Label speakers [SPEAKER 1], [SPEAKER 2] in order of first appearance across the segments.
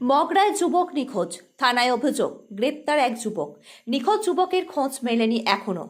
[SPEAKER 1] মগরায় যুবক নিখোঁজ থানায় অভিযোগ গ্রেপ্তার এক যুবক। নিখোঁজ যুবকের খোঁজ মেলেনি এখনও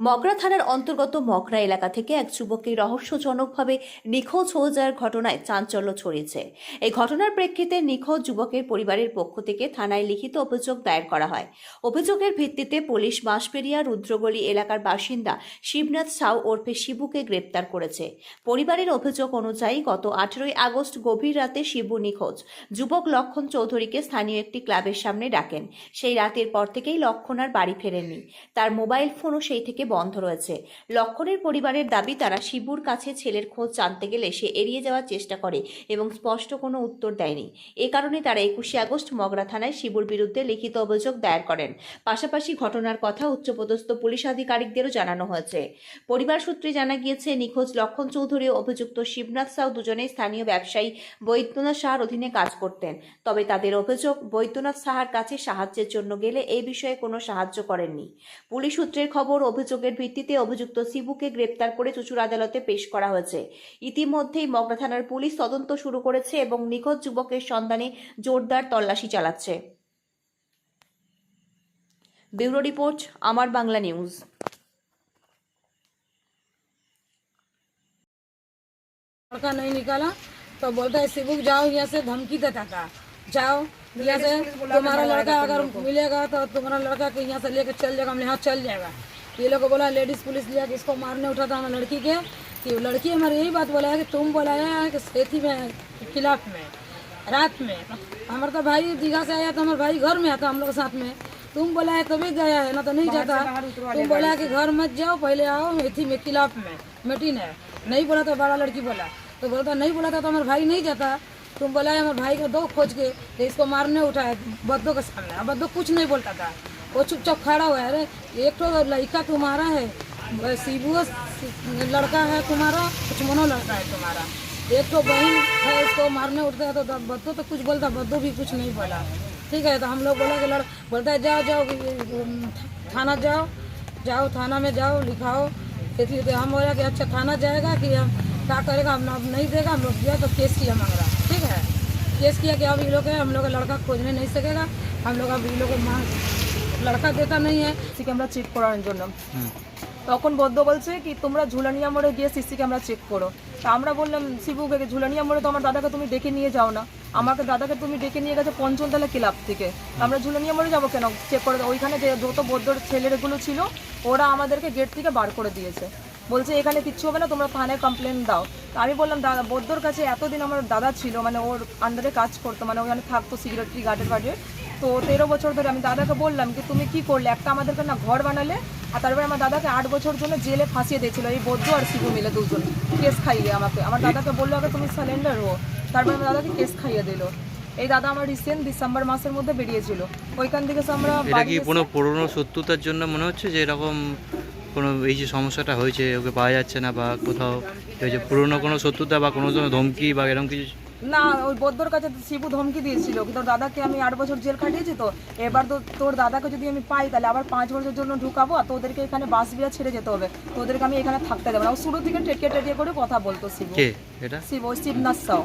[SPEAKER 1] মগরা থানার অন্তর্গত মগরা এলাকা থেকে এক যুবককে রহস্যজনকভাবে নিখোঁজ হয়ে যাওয়ার ঘটনায় চাঞ্চল্য ছড়িয়েছে। এই ঘটনার প্রেক্ষিতে নিখোঁজ যুবকের পরিবারের পক্ষ থেকে থানায় লিখিত অভিযোগ দায়ের করা হয়। অভিযোগের ভিত্তিতে পুলিশ বাঁশপেরিয়া রুদ্রগলি এলাকার বাসিন্দা শিবনাথ সাউ ওরফে শিবুকে গ্রেপ্তার করেছে। পরিবারের অভিযোগ অনুযায়ী গত আঠেরোই আগস্ট গভীর রাতে শিবু নিখোঁজ। যুবক লক্ষণ চৌধুরীকে স্থানীয় একটি ক্লাবের সামনে ডাকেন। সেই রাতের পর থেকেই লক্ষণ আর বাড়ি ফেরেননি। তার মোবাইল ফোনও সেই থেকে বন্ধ রয়েছে। লক্ষণের পরিবারের দাবি, তারা শিবুর কাছে ছেলের খোঁজ জানতে গেলে সে এড়িয়ে যাওয়ার চেষ্টা করে এবং স্পষ্ট কোনো উত্তর দেয়নি। এ কারণে তারা একুশে আগস্ট মগরা থানায় শিবুর বিরুদ্ধে লিখিত অভিযোগ দায়ের করেন। পাশাপাশি ঘটনার কথা উচ্চপদস্থ পুলিশ আধিকারিকদেরও জানানো হয়েছে। পরিবার সূত্রে জানা গিয়েছে, নিখোঁজ লক্ষণ চৌধুরী অভিযুক্ত শিবনাথ সাউ দুজনে স্থানীয় ব্যবসায়ী বৈদ্যনাথ সাহার অধীনে কাজ করতেন। তবে তাদের অভিযোগ, বৈদ্যনাথ সাহার কাছে সাহায্যের জন্য গেলে এই বিষয়ে কোনো সাহায্য করেননি। পুলিশ সূত্রের খবর অভিযোগের ভিত্তিতে অভিযুক্ত শিবুকে গ্রেপ্তার করে চুচুর আদালতে পেশ করা হয়েছে ইতিমধ্যেই মগরা থানার পুলিশ তদন্ত শুরু করেছে এবং নিখোঁজ যুবকের সন্ধানে জোরদার তল্লাশি চালাচ্ছে ব্যুরো রিপোর্ট আমার বাংলা নিউজ
[SPEAKER 2] लड़का नहीं निकाला तो बोलता है सिबुक जाओ यहाँ से धमकी देता था जाओ यहाँ से तुम्हारा लड़का अगर मिलेगा तो तुम्हारा लड़का के यहाँ से लेकर चल जाएगा हमने यहाँ चल जाएगा ये लोग को बोला लेडीज़ पुलिस लिया कि इसको मारने उठा था हमारे लड़की के कि लड़की हमारे यही बात बोला है कि तुम बोलाया है कि सेठी में खिलाफ में रात में हमारा तो भाई दीघा से आया तो हमारे भाई घर में आता हम लोग साथ में। तुम बोला है तभी गया है ना तो नहीं जाता। तुम बोला कि घर मत जाओ पहले आओ मेथी में खिलाफ में मेटिन है नहीं बोला तो बड़ा लड़की बोला। तो बोलता नहीं बोला था तो हमारे भाई नहीं जाता। तुम बोला है हमारे भाई को दो खोज के तो इसको मारने उठाया बद्दो के सामने। बद्दो कुछ नहीं बोलता था। वो चुपचाप खड़ा हुआ है। अरे, एक तो लड़का तुम्हारा है शिबू लड़का है तुम्हारा, कुछ मनो लड़का है तुम्हारा। एक तो बहन है, उसको मारने उठता है तो बद्दो तो कुछ बोलता बद्दो भी कुछ नहीं बोला। ठीक है तो हम लोग बोला कि लड़, बोलता है, जाओ जाओ थाना जाओ जाओ, थाना में जाओ, लिखाओ। फिर तो हम बोला कि अच्छा थाना जाएगा कि हम क्या करेगा, हम अब नहीं देगा, हम लोग गया तो केस किया मांग रहा। ठीक है? केस किया कि अब ये लोग है, हम लोग का लड़का खोजने नहीं सकेगा। हम लोग अब ये लोग मांग लड़का देता नहीं है
[SPEAKER 3] সিসি ক্যামেরা চেক করার জন্য তখন বদ্ধ বলছে কি তোমরা ঝুলানিয়া মোড়ে গিয়ে সিসি ক্যামেরা চেক করো তা আমরা বললাম শিবুকে ঝুলানিয়া মোড়ে তো আমার দাদাকে তুমি ডেকে নিয়ে যাও না আমাকে দাদাকে তুমি ডেকে নিয়ে গেছো পঞ্চমতলা ক্লাব থেকে আমরা ঝুলানিয়া মোড়ে যাবো কেন চেক করে ওইখানে যে যত বদ্ধর ছেলেগুলো ছিল ওরা আমাদেরকে গেট থেকে বার করে দিয়েছে বলছে এখানে কিচ্ছু হবে না তোমরা থানায় কমপ্লেন দাও তা আমি বললাম দাদা বদ্ধর কাছে এতদিন আমার দাদা ছিল মানে ওর আন্ডারে কাজ করতো মানে ওখানে থাকতো সিকিউরিটি গার্ডের বাড়ির তো তেরো বছর ধরে আমি দাদাকে বললাম কি তুমি কি করলে? একটা আমাদেরকে না ঘর বানালে আর তারপরে আমার দাদাকে আট বছর জন্য জেলে ফাঁসিয়ে দিয়েছিল। এই বৌদ্ধ আর শিবু মিলে দুজন। কেস খাইয়ে আমাকে। আমার দাদাকে বলল আগে তুমি স্যালেন্ডার হো তারপরে আমার দাদাকে কেস খাইয়ে দিল। এই দাদা আমার রিসেন্ট ডিসেম্বর মাসের মধ্যে বেরিয়েছিল। ওইখান থেকে আমরা
[SPEAKER 4] এটা
[SPEAKER 3] বাড়ি
[SPEAKER 4] কি কোনো পুরনো শত্রুতার জন্য মনে হচ্ছে যে এরকম কোনো এই যে সমস্যাটা হয়েছে ওকে পাওয়া যাচ্ছে না বা কোথাও? এই যে পুরনো কোনো শত্রুতা বা কোনো ধরনের ধমকি বা এরকম কিছু
[SPEAKER 3] না ওই বৌদ্ধর কাছে তো শিবু ধমকি দিয়েছিল। কিন্তু তোর দাদাকে আমি আট বছর জেল খাটিয়েছি তো এবার তো তোর দাদাকে যদি আমি পাই তাহলে আবার পাঁচ বছরের জন্য ঢুকাবো আর তোদেরকে এখানে বাস বিয়া ছেড়ে যেতে হবে। তোদেরকে আমি এখানে থাকতে দেবো না। ও শুরু থেকে টেটকে টেটিয়ে করে কথা বলতো শিবু।
[SPEAKER 4] এটা?
[SPEAKER 3] শিব ওই শিবনাথ সাউ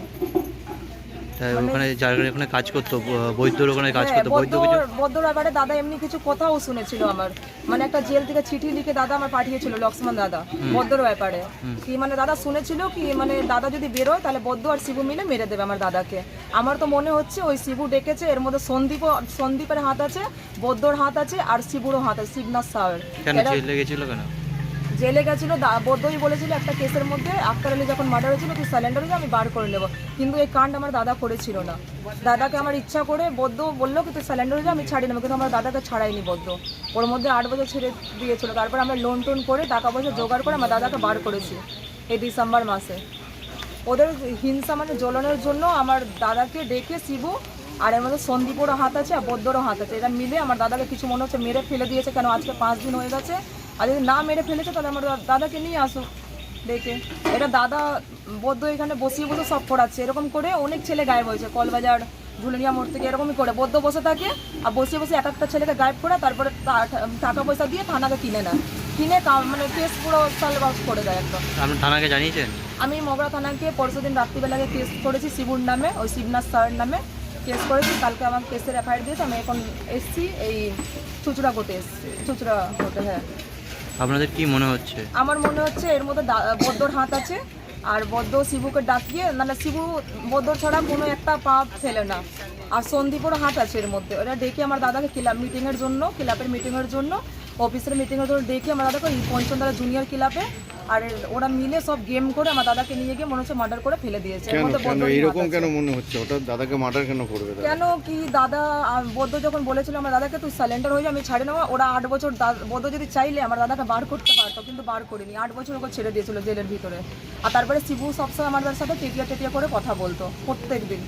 [SPEAKER 4] ওখানে যার ওখানে কাজ করতো বৈদ্যর ওখানে কাজ করতো বৈদ্য কিছু?
[SPEAKER 3] হ্যাঁ, ব্যাপারে দাদা এমনি কিছু কথাও শুনেছিল আমার। মানে একটা জেল থেকে চিঠি লিখে দাদা আমার পাঠিয়েছিল লক্ষ্মণ দাদা বৌদ্ধর ব্যাপারে। কি মানে দাদা শুনেছিল কি? মানে দাদা যদি বেরোয় তাহলে বৌদ্ধ আর শিবু মিলে মেরে দেবে আমার দাদাকে। আমার তো মনে হচ্ছে ওই শিবু ডেকেছে এর মধ্যে সন্দীপ সন্দীপের হাত আছে বৌদ্ধর হাত আছে আর শিবুরও হাত আছে শিবনাথ সাহের।
[SPEAKER 4] কেন জেলে গেছিল কেন?
[SPEAKER 3] জেলে গেছিল বৌদ্ধই বলেছিল একটা কেসের মধ্যে, আক্তার আলী যখন মার্ডার হয়েছিল, তুই স্যালেন্ডার আমি বার করে নেব। কিন্তু এই কাণ্ড আমার দাদা করেছিল না। দাদাকে আমার ইচ্ছা করে বৌদ্ধ বলল কি, তুই স্যালেন্ডার হয়ে আমি ছাড়িয়ে নেব। কিন্তু আমার দাদাকে ছাড়াইনি বৌদ্ধ ওর মধ্যে আট বছর ছেড়ে দিয়েছিল। তারপর আমরা লোন টোন করে, টাকা পয়সা জোগাড় করে আমার দাদাকে বার করেছি এই ডিসেম্বর মাসে। ওদের হিংসা মানে জ্বলনের জন্য আমার দাদাকে ডেকে শিবু আর এর মধ্যে সন্দীপেরও হাত আছে আর বৌদ্ধরও হাত আছে। এটা মিলে আমার দাদাকে কিছু মনে হচ্ছে মেরে ফেলে দিয়েছে। কেন? আজকে পাঁচ দিন হয়ে গেছে। আর যদি না মেরে ফেলেছে তাহলে আমার দাদাকে নিয়ে আসুক ডেকে এটা দাদা বৌদ্ধ এখানে বসিয়ে বসে সব করাচ্ছে এরকম করে অনেক ছেলে গায়েব হয়েছে কলবাজার ঝুলনিয়া মোড় থেকে এরকমই করে। বৌদ্ধ বসে থাকে আর বসিয়ে বসে এক একটা ছেলেকে গায়েব করে তারপরে টাকা পয়সা দিয়ে থানাকে কিনে নেয়। কিনে মানে কেস পুরো সালবাস করে দেয় একদম।
[SPEAKER 4] আপনি থানাকে জানিয়েছেন?
[SPEAKER 3] আমি মগরা থানাকে পরশু দিন রাত্রিবেলাকে কেস করেছি শিবুর নামে ওই শিবনাথ স্যারের নামে কেস করেছি। কালকে আমার কেসের এফআইআর দিয়েছে আমি এখন এসছি এই চুচড়া কোর্টে এসছি। চুচড়া কোর্টে হ্যাঁ।
[SPEAKER 4] আপনাদের কি মনে হচ্ছে?
[SPEAKER 3] আমার মনে হচ্ছে এর মধ্যে বদ্যর হাত আছে, আর বদ্য শিবুকে ডাকিয়ে মানে শিবু বদ্যর ছাড়া কোনো একটা পা ফেলে না। আর সন্দীপেরও হাত আছে এর মধ্যে। ওরা ডেকে আমার দাদাকে ক্লাব মিটিংয়ের জন্য ক্লাবের মিটিংয়ের জন্য। অফিসের মিটিংয়ের জন্য ডেকে আমার দাদাকে এই পঞ্চমতলা জুনিয়র ক্লাবে আর ওরা মিলে সব গেম করে আমার দাদাকে নিয়ে গিয়ে মনে হচ্ছে মার্ডার করে ফেলে দিয়েছে। এর
[SPEAKER 5] কেন? মনে হচ্ছে? ওটা দাদাকে মার্ডার কেন করবে
[SPEAKER 3] কেন কি দাদা বৌদ্ধ যখন বলেছিল আমার দাদাকে তুই সালেন্ডার হয়ে যা আমি ছাড়ে নেওয়া ওরা আট বছর বৌদ্ধ যদি চাইলে আমার দাদাকে বার করতে পারতো কিন্তু বার করিনি। আট বছর ওকে ছেড়ে দিয়েছিল জেলের ভিতরে। আর তারপরে শিবু সবসময় আমাদের সাথে টেটিয়া টেটিয়া করে কথা বলতো প্রত্যেক দিন